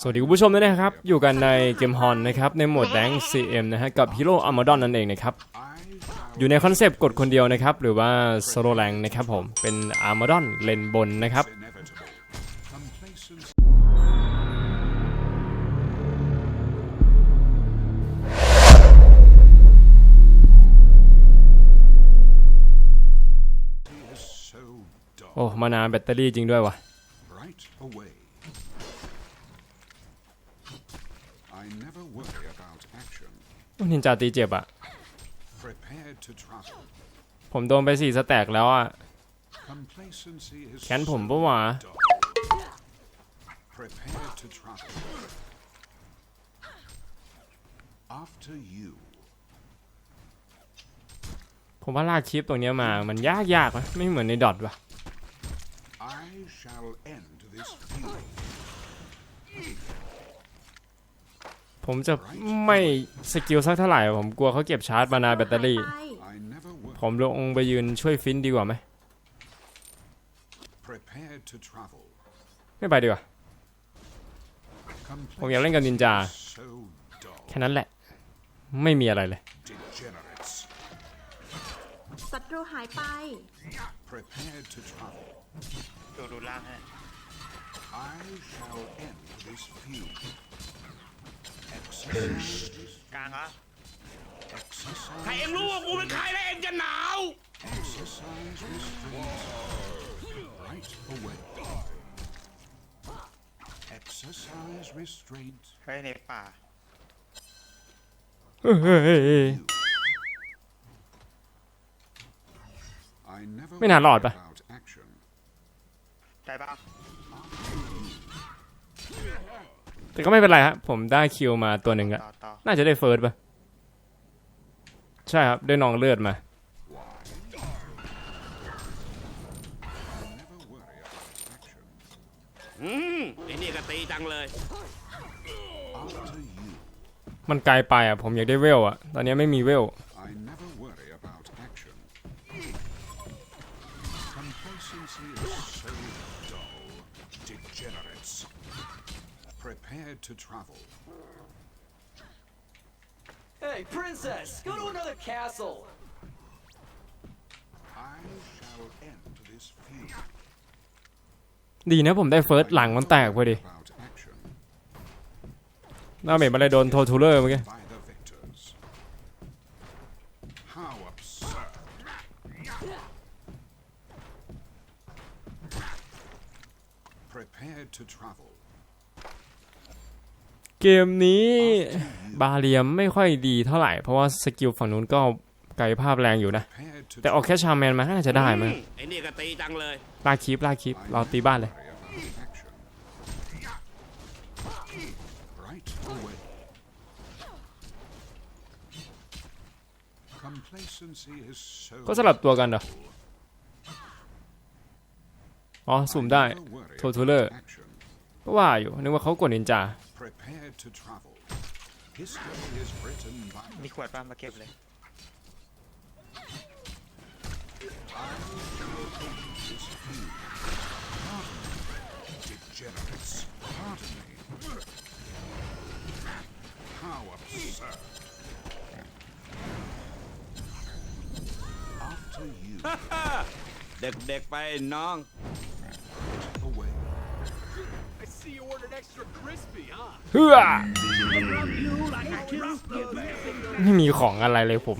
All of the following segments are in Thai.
สวัสดีคุณผู้ชมด้วยนะครับ อยู่กันในเกมฮอนนะครับในโหมดแดง CM นะฮะกับฮีโร่อาร์มดอนนั่นเองนะครับ อยู่ในคอนเซปต์กดคนเดียวนะครับ หรือว่าโซโลแรงนะครับผมเป็นอาร์มดอนเลนบนนะครับโอ้ มานานแบตเตอรี่จริงด้วยวะ Right away. I never worry about action. นินจาตีเจ็บอะ Prepared to travel. ผมโดนไปสี่สแต็กแล้วอะ Complacency is แค้นผม so ปะวะ dull. Prepared to travel. After you. ผมว่าลากคลิปตรงเนี้ยมา มันยากยากๆนะไม่เหมือนในดอทวะ I shall end this feud. ผมจะไม่สกิลสักเท่าไหร่ผมกลัวเขาเก็บชาร์จมานาแบตเตอรี่ I never worry. ผมลงไปยืนช่วยฟินดีกว่าไหม Prepared to travel. ไม่ไปดีกว่า ผมอยากเล่นกับนินจา So dull. แค่นั้นแหละ ไม่มีอะไรเลย Degenerates. ศัตรูหายไป Prepared to travel. ดูดูล่างให้ I shall end this feud. Exercise. กลางเหรอ Exercise. ใครเองรู้ว่ากูเป็นใครแล้วเองจะหนาว Exercise restraint. Right away. Exercise restraint. เฮ้ยในป่า เฮ้ย I never ไม่น่ารอดปะ worry about action. ได้ปะ แต่ก็ไม่เป็นไรฮะผมได้คิวมาตัวหนึ่งอะต่อต่อน่าจะได้เฟิร์สปะใช่ครับได้นองเลือดมา Never worry about action. อืมไอ้นี่ก็ตีจังเลย After you. มันไกลไปอะ ผมอยากได้เวลอะ ตอนนี้ไม่มีเวล I never worry about action. Complacency is so Prepared to travel. Hey, princess, go to another castle. I shall end this feud. ดีนะผมได้เฟิร์สหลังมันแตกพอดี About action น่าเมจมาเลยโดนโททูเลอร์เมื่อกี้ by the victors. How absurd. Prepared to travel. เกมนี้บาเรียมไม่ค่อยดีเท่าไหร่ เพราะว่าสกิลฝั่งนู้นก็ไกลภาพแรงอยู่นะ Prepared to แต่ออกแค่ชาแมนมาน่าจะได้มั้ยอืไอ้นี่ก็ตีจังเลยลากคลิปลากคลิปเราตีบ้านเลย worry about action. Right away. Complacency is so ก็สลับตัวกันเหรอ อ๋อ สุ่มได้ I never worry โททูเลอร์ about action. ก็ว่าอยู่ นึกว่าเขากดนินจา Prepared to travel. History is written by มีขวดป้ามาเก็บเลย this feud. Pardon me, degenerates. Pardon me. How absurd. After you เด็กๆไปน้อง เฮือไม่มีของอะไรเลยผม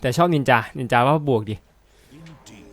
แต่ชอบนินจา นินจาว่าบวกดิ Indeed.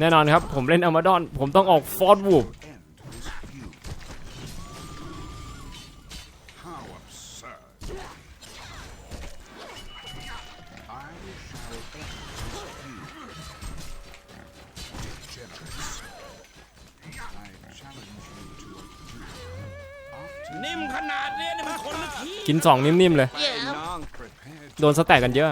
แน่นอนครับ ผมเล่นอ m มาดอน ผมต้องออกฟอร์ดวูบ กินสองนิ่มๆเลย โดนสแต็กกันเยอะ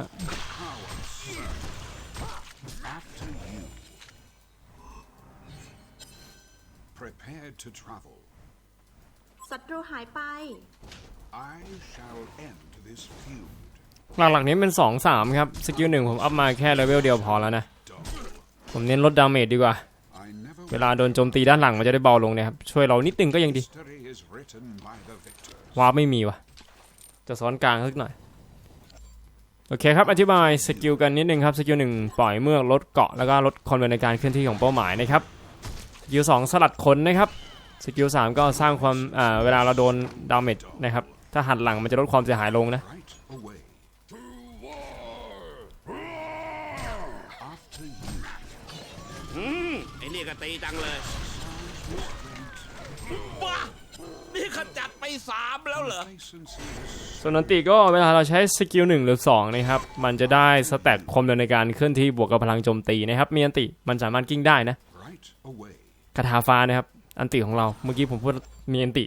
ศัตรูหายไป I shall end this feud. หลักๆนี้เป็น 2 3 ครับ สกิลหนึ่งผมอัพมาแค่เลเวลเดียวพอแล้วนะ ผมเน้นลดดาเมจดีกว่า เวลาโดนโจมตีด้านหลังมันจะได้เบาลงนะครับ ช่วยเรานิดนึงก็ยังดี วาร์ปไม่มีวะจะซ้อนกลางสักหน่อย โอเคครับ อธิบายสกิลกันนิดนึงครับ สกิลหนึ่งปล่อยเมือกลดเกาะแล้วก็ลดความเร็วในการเคลื่อนที่ของเป้าหมายนะครับ สกิลสองสลัดขนนะครับ สกิลสามก็สร้างความเวลาเราโดนดาเมจนะครับ ถ้าหันหลังมันจะลดความเสียหายลงนะอืมไอ้นี่ก็ตีจังเลย สามแล้วเหรอ Complacency is ส่วนอันติก็เวลาเราใช้สกิลหนึ่งหรือ2นะครับ มันจะได้สแต็กความเร็วในการเคลื่อนที่บวกกับพลังโจมตีนะครับ มีอันติมันสามารถกิ้งได้นะ right away. คาถาฟ้านะครับ อันติของเรา เมื่อกี้ผมพูดมีอันติ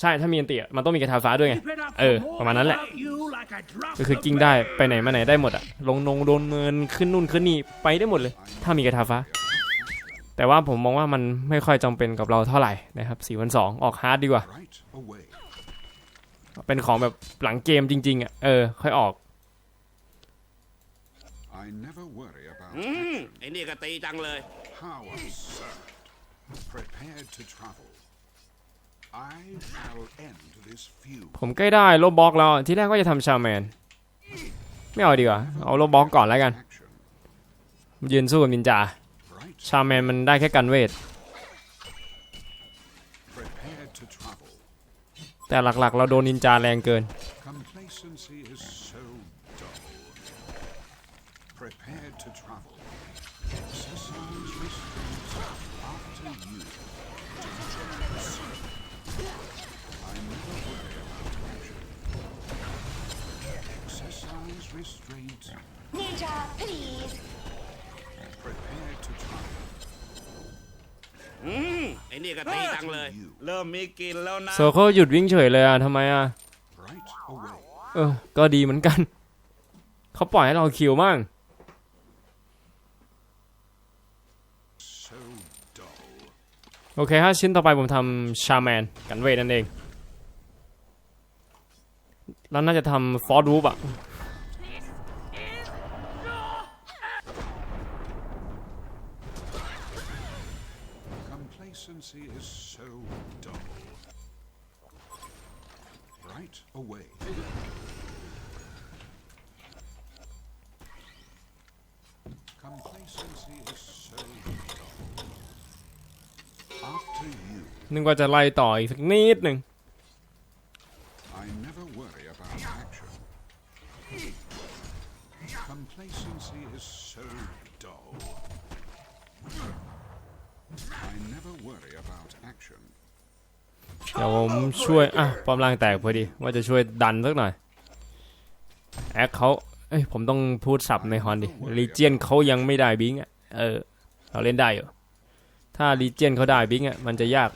ใช่ ถ้ามีอันติอะมันต้องมีคาถาฟ้าด้วยไง เออ ประมาณนั้นแหละ ก็คือกิ้งได้ ไปไหนมาไหนได้หมดอะลงนงโดนเมินขึ้นนู่นขึ้นนี่ ไปได้หมดเลย ถ้ามีคาถาฟ้า แต่ว่าผมมองว่ามันไม่ค่อยจำเป็นกับเราเท่าไหร่นะครับ4วัน2ออกฮาร์ดดีกว่า Right away. เป็นของแบบหลังเกมจริง ๆอะเออ ค่อยออก I never worry about อืมไอ้นี่ก็ตีจังเลย how absurd. Prepared to travel. I shall end this feud. ผมใกล้ได้โลบล็อกแล้ว ที่แรกก็จะทำชาแมน ไม่เอาดีกว่า เอาโลบล็อกก่อนแล้วกัน Action. ยืนสู้กับนินจา Right. ชาแมนมันได้แค่กันเวท Prepared to travel. แต่หลักๆ เราโดนนินจาแรงเกิน Complacency is so dull. Prepared to travel. Exercise restraint after you. Degenerates. I never worry about action. Exercise restraint. Ninja, please. Prepared to travel. อืมไอ้นี่ก็ตีจังเลย เริ่มมีกลินแล้วนะโซโคหยุดวิ่งเฉยเลยอะทำไมอะ Right away. เออ ก็ดีเหมือนกัน เขาปล่อยให้เราคิวมั่ง So dull. โอเคฮะชิ้นต่อไปผมทำชาแมนกันเวทนั่นเอง แล้วน่าจะทำฟอร์ดูปอะ Complacency is so dull. Right away. Complacency is so dull. After you, นึกว่าจะไล่ต่ออีกสักนิดหนึ่ง เดี๋ยวผมช่วยอะปอมล่างแตกพอดีว่าจะช่วยดันสักหน่อยแอคเขาเอ้ยผมต้องพูดสับในฮอนดิลีเจียนเขายังไม่ได้บิงอะเออเราเล่นได้อยู่ถ้าลีเจียนเขาได้บิงอะมันจะยาก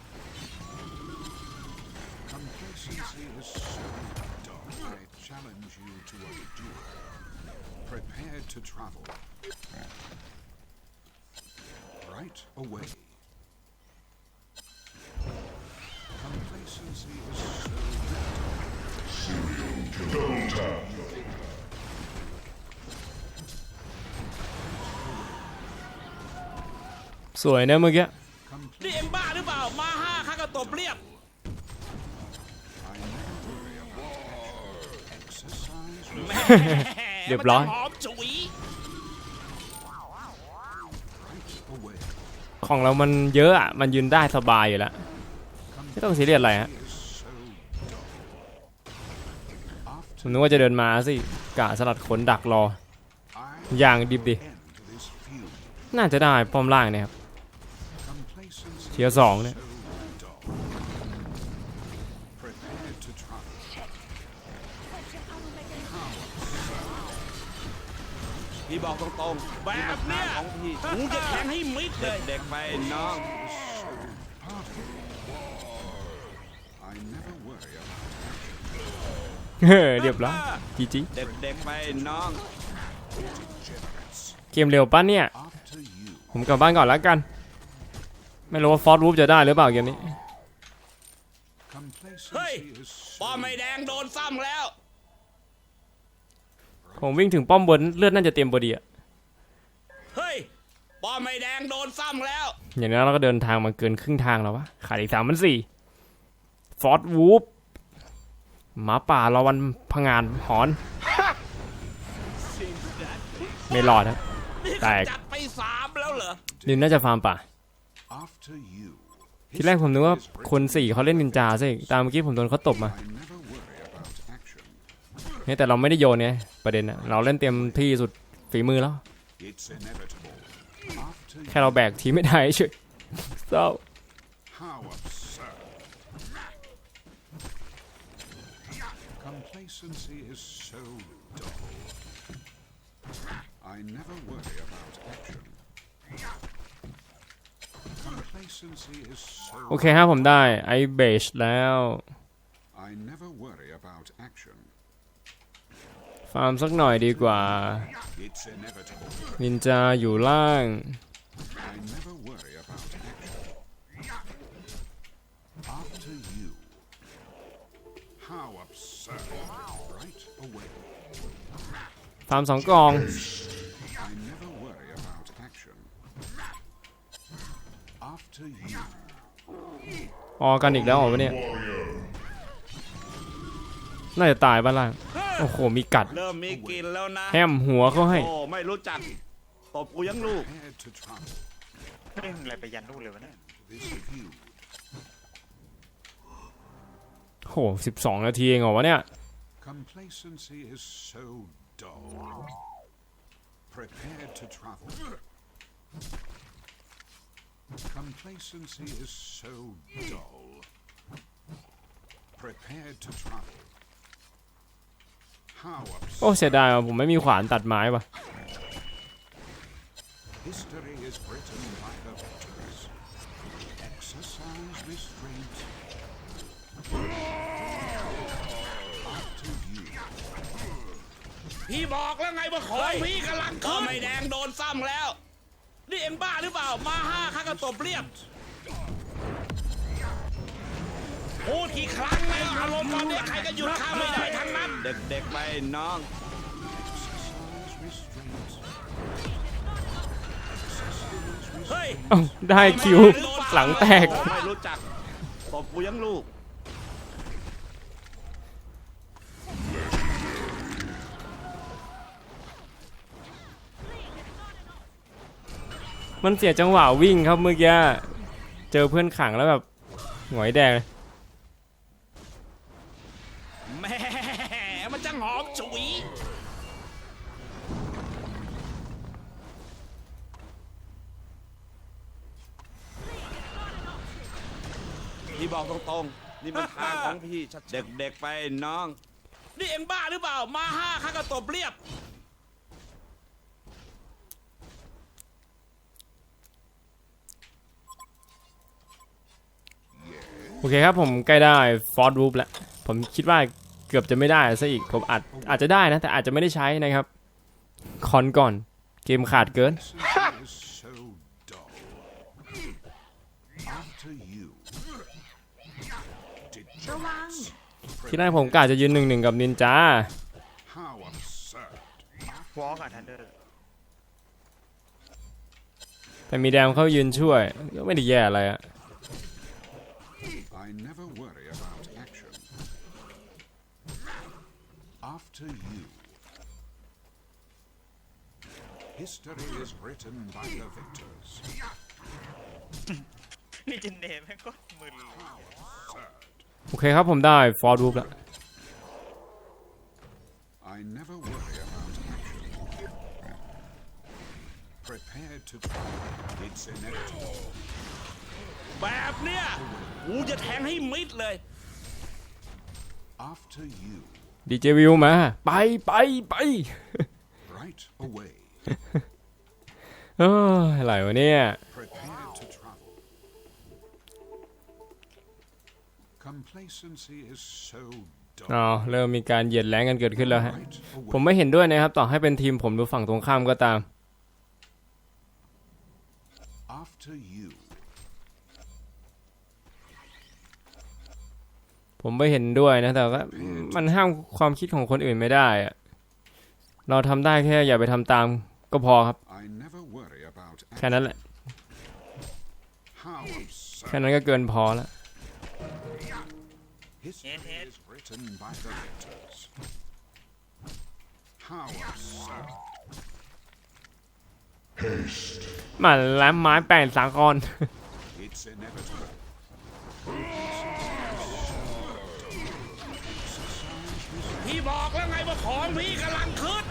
สวยนะเมื่อกี้ นี่เอ็งบ้าหรือเปล่า มาห้าข้าก็ตบเรียบ I never worry about exercise. แหมเรียบร้อยมันจะหอมฉุย Right away. ของเรามันเยอะอะมันยืนได้สบายอยู่แล้ว ไม่ต้องซีเรียสอะไรฮะ Is so dull. ผ After มนึกว่าจะเดินมาสิกะสลัดขนดักรอ I อย่างดิบดิ end this feud. น่าจะได้ป้อมล่างเนี่ยครับ Complacency เทียร์สองเนี่ย so dull. Prepared to travel. พี่บอกตรงๆแบบเนี้ยของพี่หูจะแข็งให้มิดเลยเด็กๆไปน้อง Pardon. I never worry about เฮ้ยเรียบร้อยจีจีเด็กๆไปน้อง degenerates. เกมเร็วป้ะเนี่ย After you. ผมกลับบ้านก่อนแล้วกัน ไม่รู้ว่าฟอร์ดวูฟจะได้หรือเปล่าเกมนี้ Complacency Hey! is ป้อ so มไม่แดงโดนซ้ำแล้ว ผมวิ่งถึงป้อมบนเลือดน่าจะเต็มพอดีอะเฮ้ย ป้อมไม่แดงโดนซ้ำแล้ว อย่างนั้นเราก็เดินทางมาเกินครึ่งทางแล้ววะ ขาดอีกสามพันสี่ฟอร์ดวูฟหมาป่ารอวันพงานหอน ไม่รอดครับนี่แตก จัดไปสามแล้วเหรอ นินน่าจะฟาร์มป่า After you. ทีแรกผมนึกว่าคนสี่เขาเล่นนินจาซะอีกตามเมื่อกี้ผมโดนเขาตบมา I never worry about action. เนี่ยแต่เราไม่ได้โยนไงประเด็นอะเราเล่นเต็มที่สุดฝีมือแล้ว It's inevitable. After แค่เราแบกทีมไม่ได้เฉยเศร้า โอเคครับผมได้ไอเบชแล้ว I never worry about action. ฟาร์มสักหน่อยดีกว่า It's inevitable. นินจาอยู่ล่าง I never worry about action. After you. How absurd. Right away. ฟาร์มสองกอง ออกันอีกแล้วเหรอวะเนี่ย น่าจะตายบ้านล่าง โอ้โห มีกัด เริ่มมีกลินแล้วนะแฮมหัวเขาให้ โอ้ไม่รู้จักตบกูยังลูก Prepared to travel. เรื่องอะไรไปยันลูกเลยวะเนี่ย This view. โหสิบสองนาทีเองเหรอวะเนี่ย Complacency is so dull. Prepared to travel. Complacency is so dull. Prepared to travel. How โอ้ absurd. เสียดายว่ะผมไม่มีขวานตัดไม้ว่ะ History is written by the victors. Exercise restraint. After you. พี่บอกแล้วไงว่าของพี่กำลังขึ้นไม่แดงโดนซ้ำแล้ว นี่เอ็งบ้าหรือเปล่า มาห้าข้าก็ตบเรียบ พูดกี่ครั้งแล้วอารมณ์ตอนนี้ใครก็หยุดข้าไม่ได้ทั้งนั้น เด็กๆไปน้อง Exercise restraint. เฮ้ยเอ้าได้คิว หลังแตกโอ้ไม่รู้จักตบกูยังลูก มันเสียจังหวะวิ่งครับเมื่อกี้ เจอเพื่อนขังแล้วแบบหงอยแดงเลย แหม่มันจะหอมฉุย พี่บอกตรงๆ นี่มันทางของพี่ชัดๆเด็กๆไปน้อง นี่เอ็งบ้าหรือเปล่า มาห้าข้าก็ตบเรียบ โอเคครับผมใกล้ได้ฟอร์ดรูปแล้ว ผมคิดว่า เกือบจะไม่ได้ซะอีกผมอาจอาจจะได้นะ แต่อาจจะไม่ได้ใช้นะครับ คอนก่อน เกมขาดเกิน Complacency is so dull. After you. ระวังที่แรกผมกะจะยืนหนึ่งหนึ่งกับนินจาวอล์กอะทันเดอร์แต่มีแดมเข้ายืนช่วย ก็ไม่ได้แย่อะไรอะ History is written by the victors. นี่จินเนมแม่งก็มึนเลย Absurd. โอเคครับผมได้ฟอร์ดรูปแล้ว I never worry about action. Prepared to travel. It's inevitable. แบบเนี้ยกูจะแทงให้มิดเลย After you. ดีเจวิวมา ไปไปไป Right away. เอออะไรวะเนี่ย Prepared to travel. Complacency is so dull. อ๋อเริ่มมีการเหยียดแรงกันเกิดขึ้นแล้วฮะ Right ผม away. ไม่เห็นด้วยนะครับ ต่อให้เป็นทีมผมหรือฝั่งตรงข้ามก็ตาม After you. ผมไม่เห็นด้วยนะ แต่ว่ามันห้ามความคิดของคนอื่นไม่ได้อะเราทำได้แค่อย่าไปทำตาม ก็พอครับ I never worry about แค่นั้นแหละ how absurd. แค่นั้นก็เกินพอแล้ว History is written by the victors. How absurd. หมันแล้วไม้แปลงสากร It's inevitable. พี่บอกแล้วไงว่าของพี่กำลังขึ้น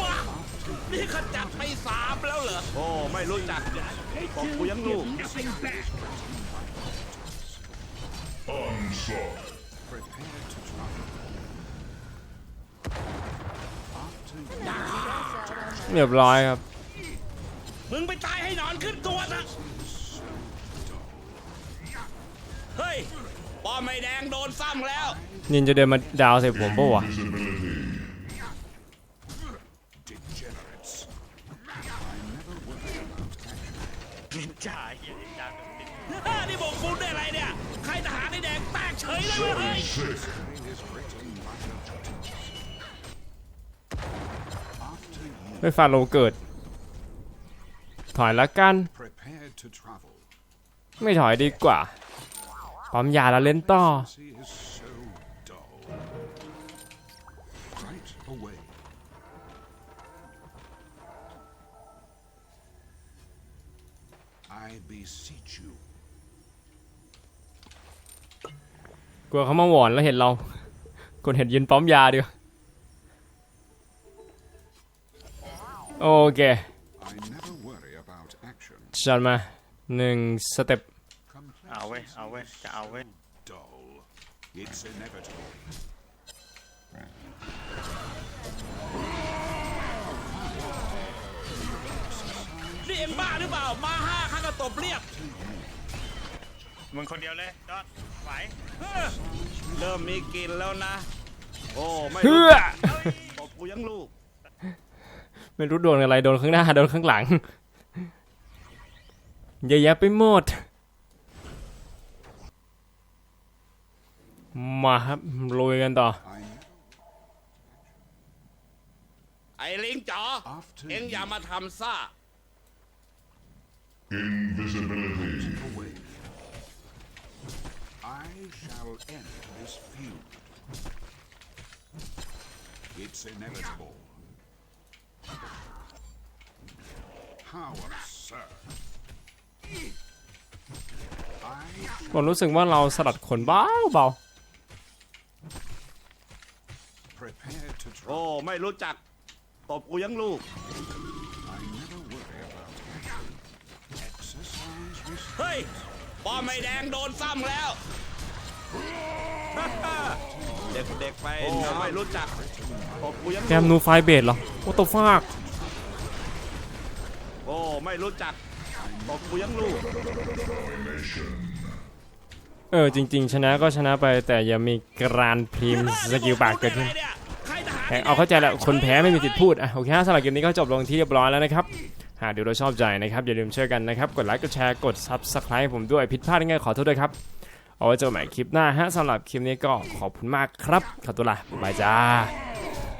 บ้า นี่ขจัดไปสามแล้วเหรอ โอ้ ไม่รู้จักบอกกูยังลูก Prepare to travel. After you เรียบร้อยครับ มึงไปตายให้หนอนขึ้นตัวนะเฮ้ยป้อมไม่แดงโดนซ้ำแล้ว นินจะเดินมาดาวใส่ผมปะวะ degenerates. จาเหี้ยนินจาหนึ่งนินนี่บอกบุญได้อะไรเนี่ย ใครทหารไอ้แดงแตกเฉยเลยเว้ยเฮ้ย ไม่ฟาโลเกิด ถอยละกัน prepare to travel, ไม่ถอยดีกว่าปั๊มยาแล้วเล่นต่อ see is so dull. Right away. กลัวเขามาหวอนแล้วเห็นเรา คนเห็นยืนปั๊มยาดีกว่าโอเค I never worry about action. จัดมาหนึ่งสเต็ปเอาเว้ย เอาเว้ย จะเอาเว้ย เอ็งบ้าหรือเปล่า มาห้าข้างก็ตบเรียบมึงคนเดียวเลยดอนไหวเฮ้อเริ่มมีกลิ่นแล้วนะ โอ้ไม่เฮืรู้อตบกูยังลูก ไม่รู้โดนอะไรโดนข้างหน้าโดนข้างหลังเยอะแยะไปหมด มาครับลุยกันต่อ I never ไอ้ลิงจ๋อ after เอ็งอย่ามาทำซ่า away. I shall end this feud. It's inevitable. How absurd. I ผมรู้สึกว่าเราสลัดขนเบาเบา prepare to โอ้ try. ไม่รู้จัก ตบกูยังลูก I never worry about action. Exercise restraint. เฮ้ย ป้อมไม่แดงโดนซ้ำแล้ว เด็กๆไปนะไม่รู้จักตบกูยังแกมนูไฟเบดเหรอโอ้ตัวฟากโอ้ไม่รู้จักตบกูยังลูกเออจริง ๆ ชนะก็ชนะไปแต่อย่ามีกรานพรีมสกิลปากเกิดขึ้นใครทหารแต่เอาเข้าใจแล้วคนแพ้ไม่มีสิทธิ์พูดอะโอเคฮะสำหรับเกมนี้ก็จบลงที่เรียบร้อยแล้วนะครับ หากดูเราชอบใจนะครับ อย่าลืมช่วยกันนะครับ กดไลค์กดแชร์กด Subscribe ผมด้วยผิดพลาดยังไงขอโทษด้วยครับเอาไว้เจอกันใหม่คลิปหน้าฮะสำหรับคลิปนี้ก็ขอบคุณมากครับขอตัวลาบายจ้า